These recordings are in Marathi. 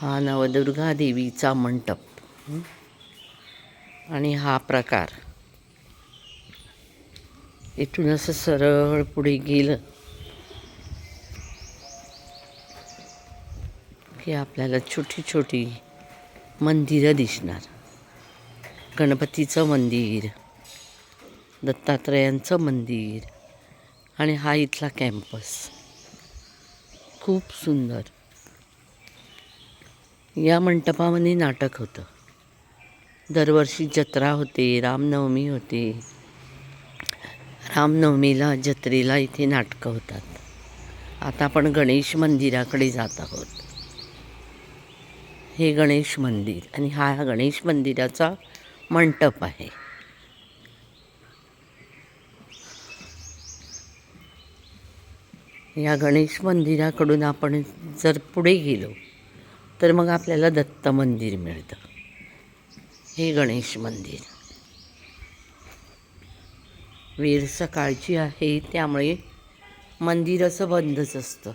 हा नवदुर्गा देवीचा मंडप आणि हा प्रकार. इथून असं सरळ पुढे गेलं की आपल्याला छोटी छोटी मंदिरं दिसणार. गणपतीचं मंदिर दत्तात्रयांचं मंदिर आणि हा इथला कॅम्पस. खूप सुंदर. या मंडपामध्ये नाटक होतं. दरवर्षी जत्रा होते रामनवमी होते. रामनवमीला जत्रेला इथे नाटकं होतात. आता आपण गणेश मंदिराकडे जात आहोत. हे गणेश मंदिर आणि हा गणेश मंदिराचा मंडप आहे. या गणेश मंदिराकडून आपण जर पुढे गेलो तर मग आपल्याला दत्त मंदिर मिळतं. हे गणेश मंदिर. वेळ सकाळची आहे त्यामुळे मंदिर असं बंदच असतं.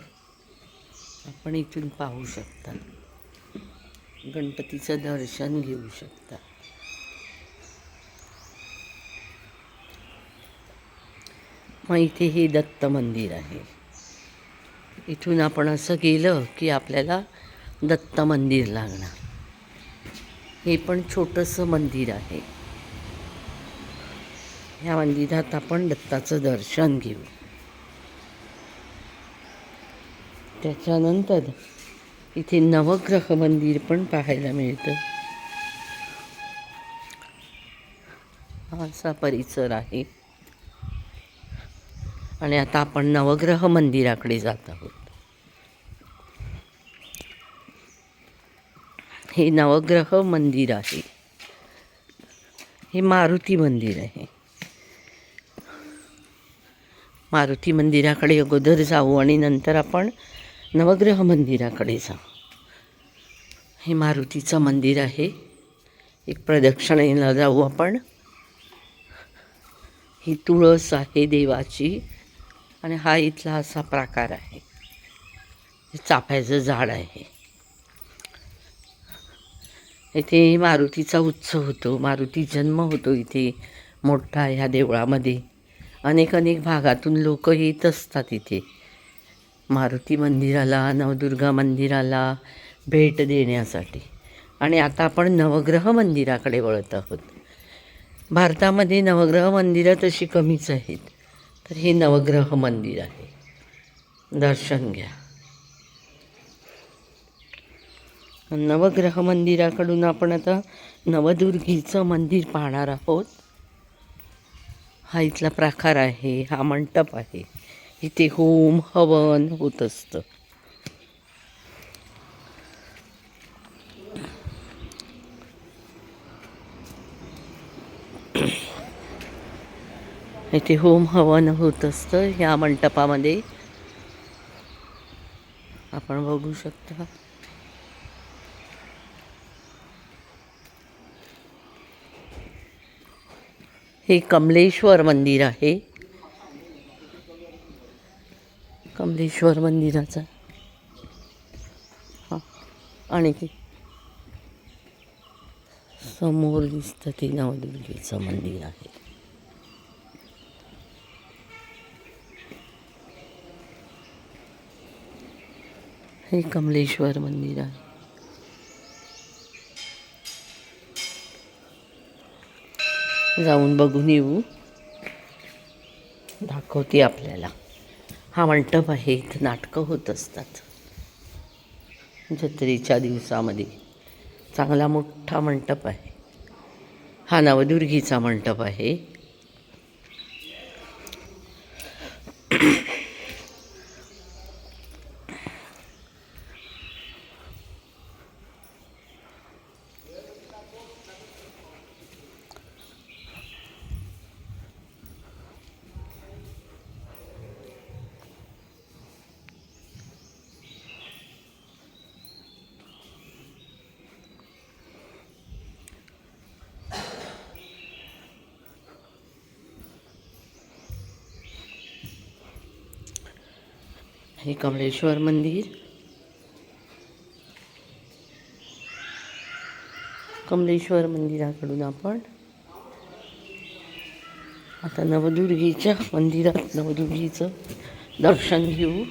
आपण इथून पाहू शकता. गणपतीचं दर्शन घेऊ शकता. मग इथे हे दत्त मंदिर आहे. इथून आपण असं गेलं की आपल्याला दत्त मंदिर लागणार. हे पण छोटंसं मंदिर आहे. ह्या मंदिरात आपण दत्ताचं दर्शन घेऊ. त्याच्यानंतर इथे नवग्रह मंदिर पण पाहायला मिळतं. हा असा परिसर आहे. आणि आता आपण नवग्रह मंदिराकडे जात आहोत. हे नवग्रह मंदिर आहे. हे मारुती मंदिर आहे. मारुती मंदिराकडे अगोदर जाऊ आणि नंतर आपण नवग्रह मंदिराकडे जाऊ. हे मारुतीचं मंदिर आहे. एक प्रदक्षिणेला जाऊ आपण. ही तुळस आहे देवाची आणि हा इथला असा प्रकार आहे. हे चाफ्याचं झाड आहे. इथे मारुतीचा उत्सव होतो. मारुती जन्म होतो इथे मोठा ह्या देवळामध्ये. अनेक अनेक भागातून लोक येत असतात इथे. मारुती मंदिराला नवदुर्गा मंदिराला भेट देण्यासाठी. आणि आता आपण नवग्रह मंदिराकडे वळत आहोत. भारतामध्ये नवग्रह मंदिरं तशी कमीच आहेत. तर हे नवग्रह मंदिर आहे. दर्शन घ्या. नवग्रह मंदिराकडून आपण आता नवदुर्गीचं मंदिर पाहणार आहोत. हा इथला प्रकार आहे हा मंडप आहे. इथे होम हवन होत असतं. इथे होम हवन होत असतं ह्या मंडपामध्ये. आपण बघू शकता. हे कमलेश्वर मंदिर आहे. कमलेश्वर मंदिराचं. हां आणि समोर दिसतं ते नवदुर्गेचं मंदिर आहे. हे कमलेश्वर मंदिर आहे. जाऊन बघून येऊ. दाखवते आपल्याला. हा मंडप आहे इथं नाटकं होत असतात. जत्रेच्या दिवसामध्ये. चांगला मोठा मंडप आहे. हा नवदुर्गीचा मंडप आहे. हे कमलेश्वर मंदिर. कमलेश्वर मंदिराकडून आपण आता नवदुर्गीच्या मंदिरात नवदुर्गीचं दर्शन घेऊ.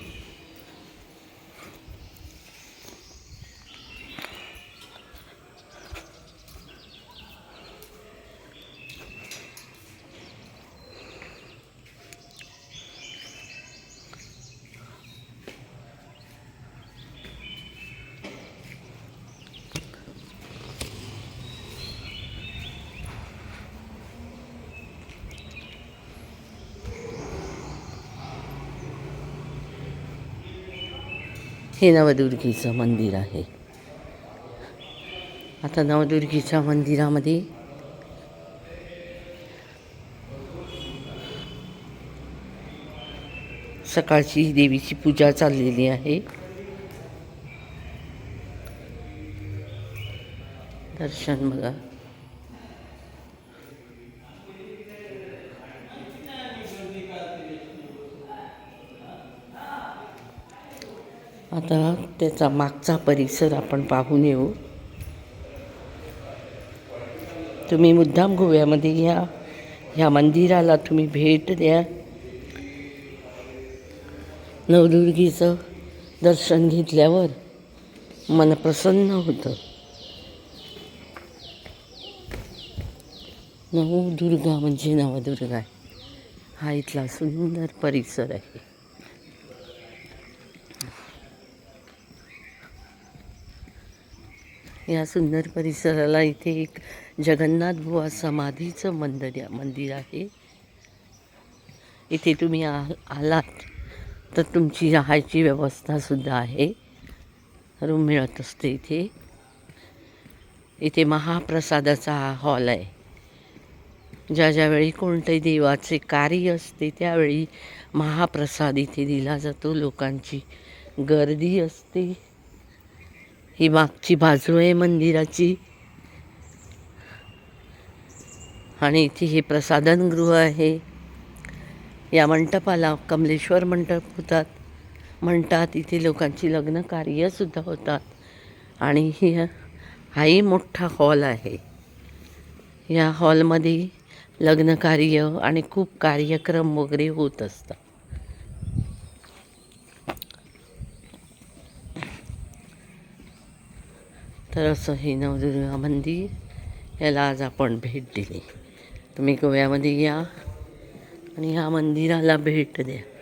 हे नवदुर्गीचं मंदिर आहे. आता नवदुर्गीच्या मंदिरामध्ये सकाळची देवीची पूजा चाललेली आहे. दर्शन बघा. आता त्याचा मागचा परिसर आपण पाहून येऊ. तुम्ही मुद्दाम गोव्यामध्ये या. ह्या मंदिराला तुम्ही भेट द्या. नवदुर्गीचं दर्शन घेतल्यावर मन प्रसन्न होतं. नवदुर्गा म्हणजे नवदुर्गा. आहे हा इथला सुंदर परिसर आहे. या सुंदर परिसराला इथे एक जगन्नाथ बुवा समाधीचं मंदिर मंदिर आहे. इथे तुम्ही आ आलात तर तुमची राहायची व्यवस्थासुद्धा आहे. रूम मिळत असते इथे. इथे महाप्रसादाचा हा हॉल आहे. ज्या ज्यावेळी कोणत्याही देवाचे कार्य असते त्यावेळी महाप्रसाद इथे दिला जातो. लोकांची गर्दी असते. ही मागची बाजू आहे मंदिराची. आणि इथे हे प्रसादनगृह आहे. या मंडपाला कमलेश्वर मंडप होतात. म्हणतात इथे लोकांची लग्न कार्यसुद्धा होतात. आणि ही हाही मोठा हॉल आहे. या हॉलमध्ये लग्न कार्य आणि खूप कार्यक्रम वगैरे होत असतात. तर असं हे नवदुर्गा मंदिर याला आज आपण भेट दिली. तुम्ही गोव्यामध्ये या आणि ह्या मंदिराला भेट द्या.